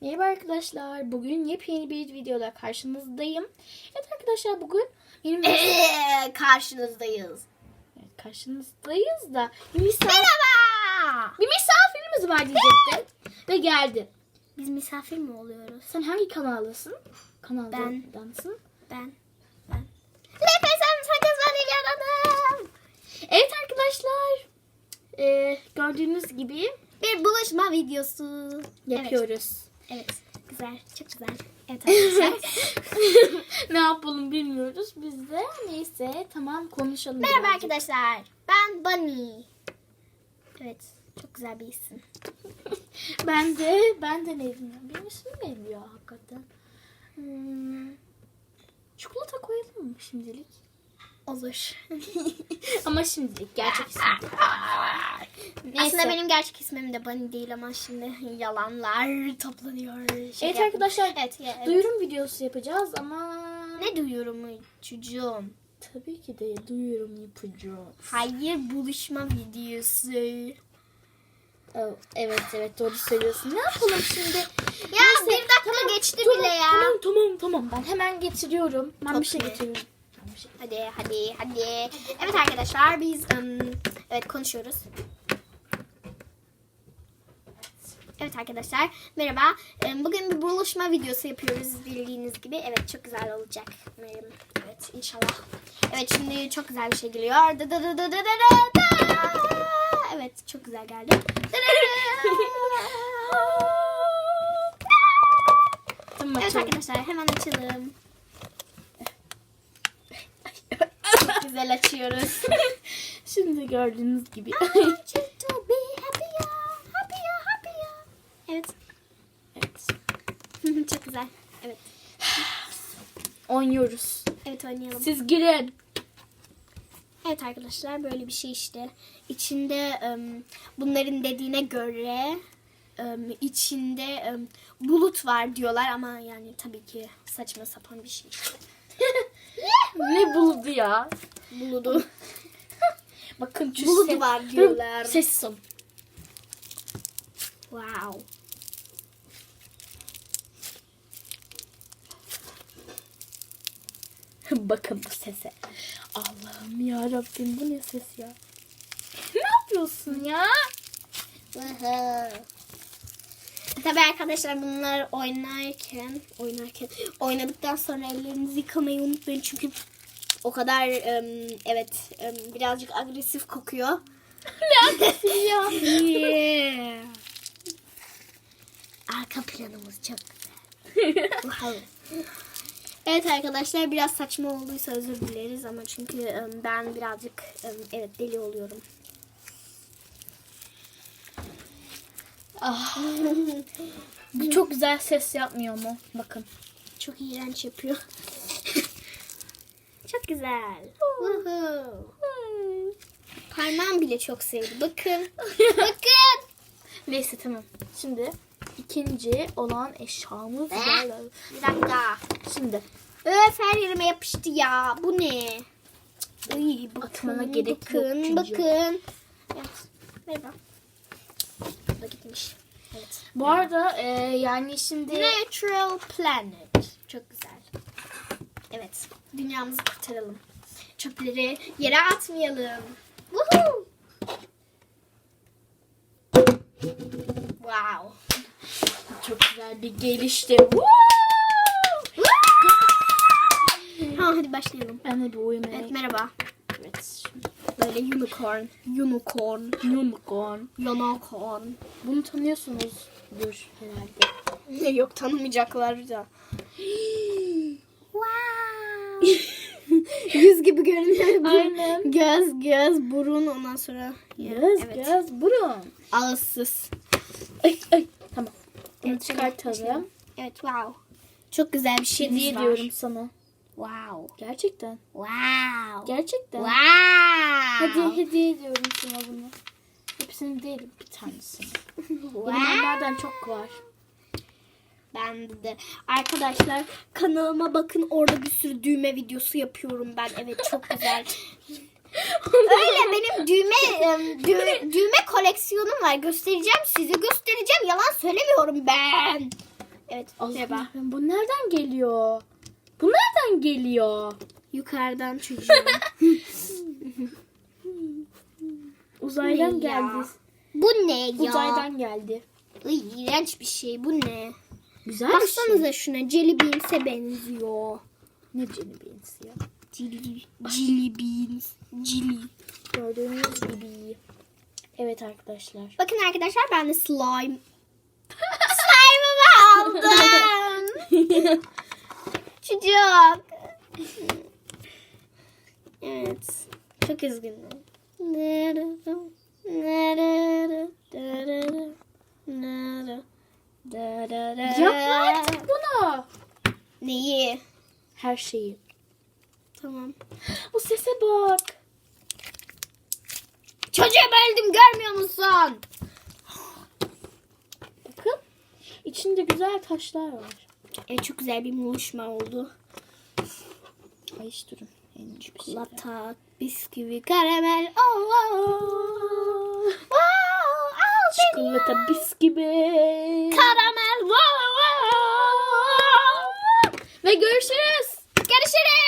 Merhaba arkadaşlar. Bugün yepyeni bir videoda karşınızdayım. Evet arkadaşlar bugün benim karşınızdayız. Evet, karşınızdayız da bir, misafir, Merhaba. bir misafirimiz var diyecektim. Ve geldi. Biz misafir mi oluyoruz? Sen hangi kanaldasın? Ben. Kanaldansın. Ben. Ben. Lepesem sakızları yaradım. Evet arkadaşlar. Ee, gördüğünüz gibi Bir buluşma videosu. yapıyoruz. Evet. Evet. Güzel. Çok güzel. Evet arkadaşlar. ne yapalım bilmiyoruz biz de. Neyse tamam konuşalım. Merhaba birazcık. arkadaşlar. Ben Bunny. Evet. Çok güzel bir isim. ben de ben de ya? Benim ismim neydi ya hakikaten? Hmm, çikolata koyalım mı şimdilik? Olur. Ama şimdilik gerçek ismim. Neyse. Aslında benim gerçek ismim de Bunny değil ama şimdi yalanlar toplanıyor. Şey Evet yaptım. arkadaşlar Evet, evet. duyurum videosu yapacağız ama Ne duyuyorum çocuğum? tabii ki de duyurum yapacağız. Hayır buluşma videosu. Oh, Evet evet doğru söylüyorsun. Ne yapalım şimdi? Ya bir dakika geçti Tamam, bile ya. Tamam tamam tamam. Ben hemen getiriyorum. Ben Çok bir şey getiriyorum. Hadi hadi hadi. Evet arkadaşlar biz ım, evet konuşuyoruz. Evet arkadaşlar merhaba. Bugün bir buluşma videosu yapıyoruz bildiğiniz gibi. Evet çok güzel olacak. Evet inşallah. Evet şimdi çok güzel bir şey geliyor. Da da da da da da da. Evet çok güzel geldi. Da da da. Evet arkadaşlar hemen açalım. Çok güzel açıyoruz. Şimdi gördüğünüz gibi. Evet. evet. Çok güzel. Evet. Oynuyoruz. Evet oynayalım. Siz girin. Evet arkadaşlar böyle bir şey işte. İçinde ım, bunların dediğine göre ım, içinde ım, bulut var diyorlar ama yani tabii ki saçma sapan bir şey işte. Ne buldu ya? Buludu. Bakın şu Buludu ses- var diyorlar. Sessiz olun. Wow. Bakın bu sese. Allah'ım ya Rabbim bu ne ses ya? ne yapıyorsun ya? Tabii arkadaşlar bunlar oynarken oynarken oynadıktan sonra ellerinizi yıkamayı unutmayın çünkü o kadar evet birazcık agresif kokuyor. ya. Yeah. Arka planımız çok güzel. Evet arkadaşlar biraz saçma olduysa özür dileriz ama çünkü ben birazcık evet deli oluyorum. Ah, bu çok güzel ses yapmıyor mu? Bakın. Çok iğrenç yapıyor. çok güzel. Parmağım bile çok sevdi. Bakın. Bakın. Neyse tamam. Şimdi ikinci olan eşyamız geldi. Bir dakika. Şimdi Öf her yerime yapıştı ya. Bu ne? Ay, bakın, Atmana gerek yok bakın, çocuğum. bakın. Evet. Merhaba. Da gitmiş. Evet. bu arada e, yani şimdi Natural Planet. Çok güzel. Evet. Dünyamızı kurtaralım. Çöpleri yere atmayalım. Woohoo! Wow. çok güzel bir gelişti. Woo! Ha, hadi başlayalım. Ben de bir uyumaya Evet merhaba. Evet. Şimdi Böyle unicorn. Unicorn. unicorn. Unicorn. Bunu tanıyorsunuzdur herhalde. Yok tanımayacaklar da. wow. Yüz gibi görünüyor. Aynen. Göz, göz, burun ondan sonra. Göz Evet. göz burun. Ağızsız. Ay ay tamam. Bunu Evet, çıkartalım. Evet wow. Çok güzel bir var. ediyorum sana. Wow. Gerçekten. Wow. Gerçekten. Wow. Hadi hediye ediyorum sana bunu. Hepsini değil bir tanesini. Benim onlardan çok var. Ben de. Arkadaşlar kanalıma bakın orada bir sürü düğme videosu yapıyorum ben. Evet çok güzel. Öyle benim düğme em, düğme, koleksiyonum var. Göstereceğim size göstereceğim. Yalan söylemiyorum ben. Evet merhaba. Bu nereden geliyor? Bu nereden geliyor? Yukarıdan çocuğum. Uzaydan Ne ya? geldi. bu ne ya? Uzaydan geldi. Ay, iğrenç bir şey bu ne? Güzel bir şey. Baksanıza şuna jelly beans'e benziyor. Ne Jenny Beans ya? Jelly, jelly beans. Jelly. Gördüğünüz gibi. Evet arkadaşlar. Bakın arkadaşlar ben de slime. Slime'ımı aldım. Çocuk. Evet. Çok üzgünüm. Yapma artık bunu. Neyi? Her şeyi. Tamam. O sese bak. Çocuğu böldüm görmüyor musun? Bakın. İçinde güzel taşlar var. Evet çok güzel bir buluşma oldu. Şey. Latak, bisküvi, karamel. Oh, oh, oh. Oh, al. Çikolata bisküvi. Karamel. Oh, oh, oh. Ve görüşürüz. Görüşürüz.